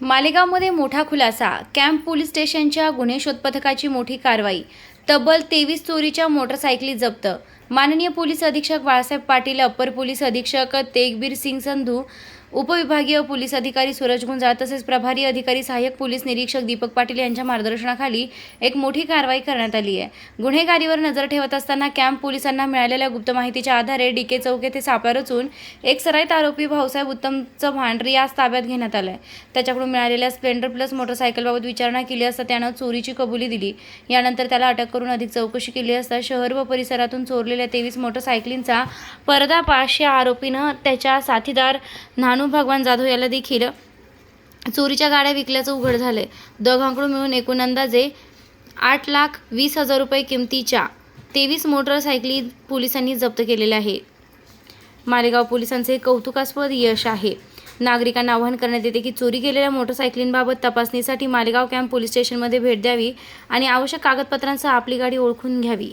मालेगावमध्ये मोठा खुलासा. Camp police स्टेशनच्या गुन्हे शोध पथकाची मोठी कारवाई. तब्बल तेवीस चोरीच्या मोटरसायकली जप्त. माननीय पोलीस अधीक्षक बाळासाहेब पाटील अप्पर पोलीस अधीक्षक तेगबीर सिंग संधू उपविभागीय पोलीस अधिकारी सूरज गुंजाळ तसेच प्रभारी अधिकारी सहाय्यक पोलीस निरीक्षक दीपक पाटील यांच्या मार्गदर्शनाखाली एक मोठी कारवाई करण्यात आली आहे. गुन्हेगारीवर नजर ठेवत असताना कॅम्प पोलिसांना मिळालेल्या गुप्त माहितीच्या आधारे डीके चौक येथे सापळा रचून एक सराईत आरोपी भाऊसाहेब उत्तम चव्हाण यास ताब्यात घेण्यात आलाय. त्याच्याकडून मिळालेल्या स्प्लेंडर प्लस मोटरसायकलबाबत विचारणा केली असता त्यानं चोरीची कबुली दिली. यानंतर त्याला अटक करून अधिक चौकशी केली असता शहर व परिसरातून चोरलेल्या तेवीस मोटरसायकलींचा पर्दापाश या आरोपीनं त्याच्या साथीदार नानू भगवान जाधव याला देखील चोरीच्या गाड्या विकल्याचं उघड झालंय. दोघांकडून मिळून एकूण अंदाजे आठ लाख वीस हजार रुपये किमतीच्या तेवीस मोटरसायकली पोलिसांनी जप्त केलेल्या आहे. मालेगाव पोलिसांचे कौतुकास्पद यश आहे. नागरिकांना आवाहन करण्यात येते की चोरी केलेल्या मोटरसायकलींबाबत तपासणीसाठी मालेगाव कॅम्प पोलीस स्टेशनमध्ये भेट द्यावी आणि आवश्यक कागदपत्रांसह आपली गाडी ओळखून घ्यावी.